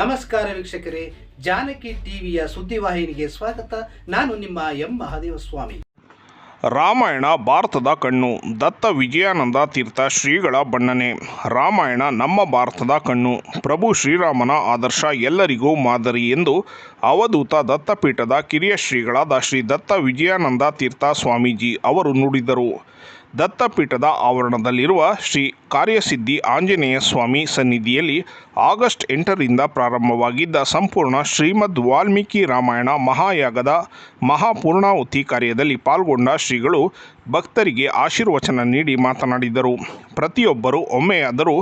ನಮಸ್ಕಾರ ವೀಕ್ಷಕರೇ, ಜಾನಕಿ ಟಿವಿಯ ಸುದ್ದಿವಾಹಿನಿಗೆ ಸ್ವಾಗತ. ನಾನು ನಿಮ್ಮ ಎಂ. ಮಹಾದೇವ ಸ್ವಾಮಿ ರಾಮಾಯಣ ಭಾರತದ ಕಣ್ಣು, ದತ್ತ ವಿಜಯಾನಂದ ತೀರ್ಥ ಶ್ರೀಗಳ ಬಣ್ಣನೆ. ರಾಮಾಯಣ ನಮ್ಮ ಭಾರತದ ಕಣ್ಣು, ಪ್ರಭು ಶ್ರೀರಾಮನ ಆದರ್ಶ ಎಲ್ಲರಿಗೂ ಮಾದರಿ ಎಂದು ಅವಧೂತ ದತ್ತಪೀಠದ ಕಿರಿಯ ಶ್ರೀಗಳಾದ ಶ್ರೀ ದತ್ತ ವಿಜಯಾನಂದ ತೀರ್ಥ ಸ್ವಾಮೀಜಿ ಅವರು ನುಡಿದರು. ದತ್ತಪೀಠದ ಆವರಣದಲ್ಲಿರುವ ಶ್ರೀ ಕಾರ್ಯಸಿದ್ಧಿ ಆಂಜನೇಯ ಸ್ವಾಮಿ ಸನ್ನಿಧಿಯಲ್ಲಿ ಆಗಸ್ಟ್ ಎಂಟರಿಂದ ಪ್ರಾರಂಭವಾಗಿದ್ದ ಸಂಪೂರ್ಣ ಶ್ರೀಮದ್ ವಾಲ್ಮೀಕಿ ರಾಮಾಯಣ ಮಹಾಯಾಗದ ಮಹಾಪೂರ್ಣಾಹುತಿ ಕಾರ್ಯದಲ್ಲಿ ಪಾಲ್ಗೊಂಡ ಶ್ರೀಗಳು ಭಕ್ತರಿಗೆ ಆಶೀರ್ವಚನ ನೀಡಿ ಮಾತನಾಡಿದರು. ಪ್ರತಿಯೊಬ್ಬರೂ ಒಮ್ಮೆಯಾದರೂ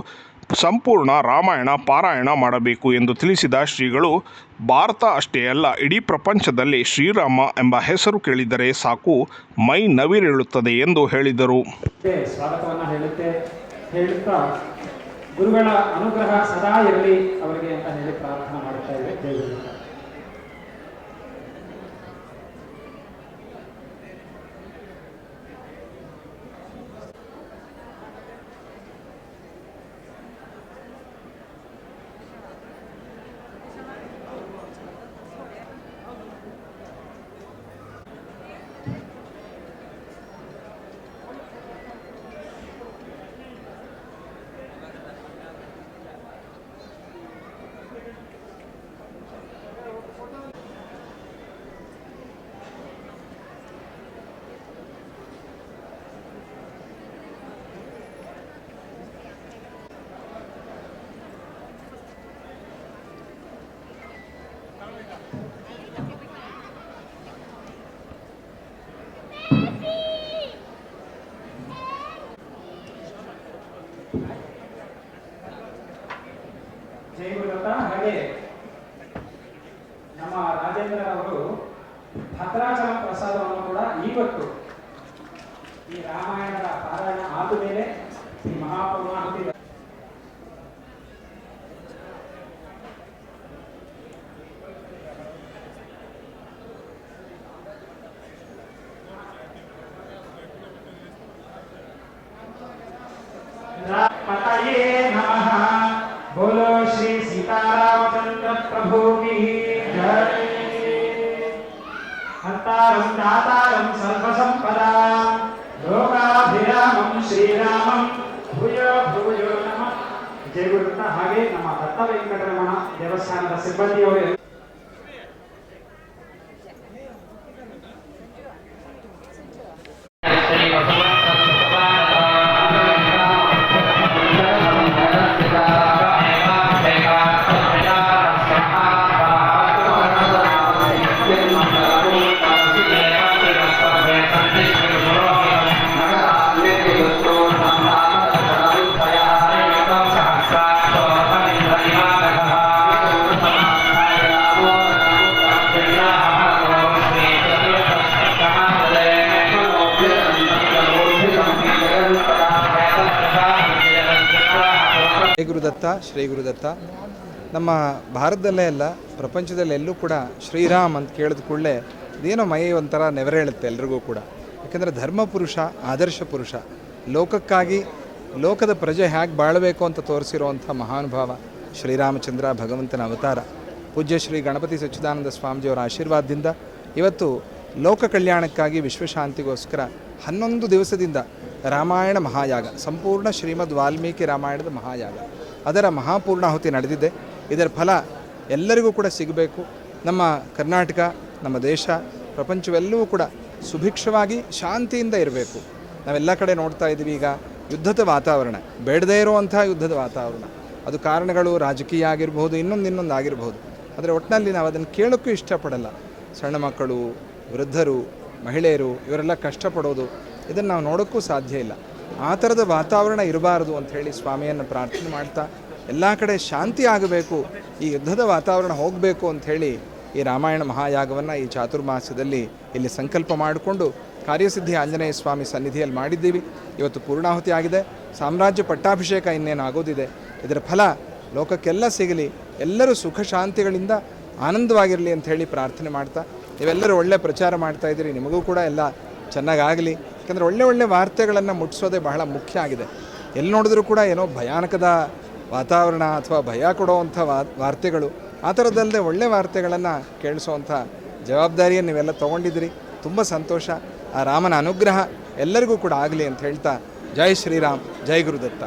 ಸಂಪೂರ್ಣ ರಾಮಾಯಣ, ಪಾರಾಯಣ ಮಾಡಬೇಕು ಎಂದು ತಿಳಿಸಿದ ಶ್ರೀಗಳು, ಭಾರತ ಅಷ್ಟೇ ಅಲ್ಲ, ಇಡೀ ಪ್ರಪಂಚದಲ್ಲಿ ಶ್ರೀರಾಮ ಎಂಬ ಹೆಸರು ಕೇಳಿದರೆ ಸಾಕು, ಮೈ ನವಿರೇಳುತ್ತದೆ ಎಂದು ಹೇಳಿದರು. ಹೇಳುತ್ತೆ, ಹೇಳುತ್ತಾ, ಗುರುಗಳ ಅನುಗ್ರಹ ಸದಾ ಇರಲಿ ಅವರಿಗೆ ಅಂತ ಹೇಳಿ ಪ್ರಾರ್ಥನೆ ಮಾಡುತ್ತಾ ಜೈ ಗುರು. ಜೈ ಗುರುದತ್ತ ಹಾಗೆ ನಮ್ಮ ರಾಜೇಂದ್ರ ಅವರು ಭದ್ರಾಚಲ ಪ್ರಸಾದವನ್ನು ಕೂಡ ಇವತ್ತು ಈ ರಾಮಾಯಣದ ಪಾರಾಯಣ ಆದ ಮೇಲೆ ಈ ಮಹಾಪೂರ್ಣಾಹುತಿ पतये नमः बोलो श्री सीतारामचंद्र प्रभु की जय हंतारं दातारं सर्वसंपदा लोकाभिरामं ಶ್ರೀರಾಮಂ ಭೂಯೋ ಭೂಯೋ ನಮಃ ಜಯ ಗುರುತ ಹಾಗೆ ನಮ್ಮ ದತ್ತ ವೆಂಕಟರಮಣ ದೇವಸ್ಥಾನದ ಸಿಬ್ಬಂದಿಯವರು ಗುರುದತ್ತ ಶ್ರೀ ಗುರುದತ್ತ ನಮ್ಮ ಭಾರತದಲ್ಲೇ ಅಲ್ಲ ಪ್ರಪಂಚದಲ್ಲೆಲ್ಲೂ ಕೂಡ ಶ್ರೀರಾಮ್ ಅಂತ ಕೇಳಿದ ಕೂಡಲೇ ಇದೇನೋ ಮೈ ಒಂಥರ ನೆವರೇಳುತ್ತೆ ಎಲ್ರಿಗೂ ಕೂಡ. ಯಾಕಂದರೆ ಧರ್ಮ ಪುರುಷ, ಆದರ್ಶ ಪುರುಷ. ಲೋಕಕ್ಕಾಗಿ ಲೋಕದ ಪ್ರಜೆ ಹೇಗೆ ಬಾಳಬೇಕು ಅಂತ ತೋರಿಸಿರುವಂಥ ಮಹಾನುಭಾವ ಶ್ರೀರಾಮಚಂದ್ರ ಭಗವಂತನ ಅವತಾರ. ಪೂಜ್ಯ ಶ್ರೀ ಗಣಪತಿ ಸಚ್ಚಿದಾನಂದ ಸ್ವಾಮೀಜಿಯವರ ಆಶೀರ್ವಾದದಿಂದ ಇವತ್ತು ಲೋಕ ಕಲ್ಯಾಣಕ್ಕಾಗಿ ವಿಶ್ವಶಾಂತಿಗೋಸ್ಕರ ಹನ್ನೊಂದು ದಿವಸದಿಂದ ರಾಮಾಯಣ ಮಹಾಯಾಗ, ಸಂಪೂರ್ಣ ಶ್ರೀಮದ್ ವಾಲ್ಮೀಕಿ ರಾಮಾಯಣದ ಮಹಾಯಾಗ. ಅದರ ಮಹಾಪೂರ್ಣಾಹುತಿ ನಡೆದಿದೆ. ಇದರ ಫಲ ಎಲ್ಲರಿಗೂ ಕೂಡ ಸಿಗಬೇಕು. ನಮ್ಮ ಕರ್ನಾಟಕ, ನಮ್ಮ ದೇಶ, ಪ್ರಪಂಚವೆಲ್ಲವೂ ಕೂಡ ಸುಭಿಕ್ಷವಾಗಿ ಶಾಂತಿಯಿಂದ ಇರಬೇಕು. ನಾವೆಲ್ಲ ಕಡೆ ನೋಡ್ತಾ ಇದ್ದೀವಿ ಈಗ ಯುದ್ಧದ ವಾತಾವರಣ. ಬೇಡದೇ ಇರುವಂಥ ಯುದ್ಧದ ವಾತಾವರಣ. ಅದು ಕಾರಣಗಳು ರಾಜಕೀಯ ಆಗಿರಬಹುದು, ಇನ್ನೊಂದು ಇನ್ನೊಂದು ಆಗಿರಬಹುದು. ಆದರೆ ಒಟ್ಟಿನಲ್ಲಿ ನಾವು ಅದನ್ನು ಕೇಳೋಕ್ಕೂ ಇಷ್ಟಪಡಲ್ಲ. ಸಣ್ಣ ಮಕ್ಕಳು, ವೃದ್ಧರು, ಮಹಿಳೆಯರು, ಇವರೆಲ್ಲ ಕಷ್ಟಪಡೋದು ಇದನ್ನು ನಾವು ನೋಡೋಕ್ಕೂ ಸಾಧ್ಯ ಇಲ್ಲ. ಆ ಥರದ ವಾತಾವರಣ ಇರಬಾರದು ಅಂಥೇಳಿ ಸ್ವಾಮಿಯನ್ನು ಪ್ರಾರ್ಥನೆ ಮಾಡ್ತಾ ಎಲ್ಲ ಕಡೆ ಶಾಂತಿ ಆಗಬೇಕು, ಈ ಯುದ್ಧದ ವಾತಾವರಣ ಹೋಗಬೇಕು ಅಂಥೇಳಿ ಈ ರಾಮಾಯಣ ಮಹಾಯಾಗವನ್ನು ಈ ಚಾತುರ್ಮಾಸ್ಯದಲ್ಲಿ ಇಲ್ಲಿ ಸಂಕಲ್ಪ ಮಾಡಿಕೊಂಡು ಕಾರ್ಯಸಿದ್ಧಿ ಆಂಜನೇಯ ಸ್ವಾಮಿ ಸನ್ನಿಧಿಯಲ್ಲಿ ಮಾಡಿದ್ದೀವಿ. ಇವತ್ತು ಪೂರ್ಣಾಹುತಿ ಆಗಿದೆ. ಸಾಮ್ರಾಜ್ಯ ಪಟ್ಟಾಭಿಷೇಕ ಇನ್ನೇನು ಆಗೋದಿದೆ ಇದರ ಫಲ ಲೋಕಕ್ಕೆಲ್ಲ ಸಿಗಲಿ, ಎಲ್ಲರೂ ಸುಖ ಶಾಂತಿಗಳಿಂದ ಆನಂದವಾಗಿರಲಿ ಅಂತ ಹೇಳಿ ಪ್ರಾರ್ಥನೆ ಮಾಡ್ತಾ, ನೀವೆಲ್ಲರೂ ಒಳ್ಳೆ ಪ್ರಚಾರ ಮಾಡ್ತಾ ಇದ್ದೀರಿ, ನಿಮಗೂ ಕೂಡ ಎಲ್ಲ ಚೆನ್ನಾಗಾಗಲಿ. ಯಾಕಂದರೆ ಒಳ್ಳೆ ಒಳ್ಳೆ ವಾರ್ತೆಗಳನ್ನು ಮುಟ್ಟಿಸೋದೇ ಬಹಳ ಮುಖ್ಯ ಆಗಿದೆ. ಎಲ್ಲಿ ನೋಡಿದ್ರೂ ಕೂಡ ಏನೋ ಭಯಾನಕದ ವಾತಾವರಣ ಅಥವಾ ಭಯ ಕೊಡುವಂಥ ವಾರ್ತೆಗಳು, ಆ ಥರದಲ್ಲದೆ ಒಳ್ಳೆ ವಾರ್ತೆಗಳನ್ನು ಕೇಳಿಸುವಂಥ ಜವಾಬ್ದಾರಿಯನ್ನು ನೀವೆಲ್ಲ ತೊಗೊಂಡಿದ್ದೀರಿ. ತುಂಬ ಸಂತೋಷ. ಆ ರಾಮನ ಅನುಗ್ರಹ ಎಲ್ಲರಿಗೂ ಕೂಡ ಆಗಲಿ ಅಂತ ಹೇಳ್ತಾ ಜೈ ಶ್ರೀರಾಮ್, ಜೈ ಗುರುದತ್ತ.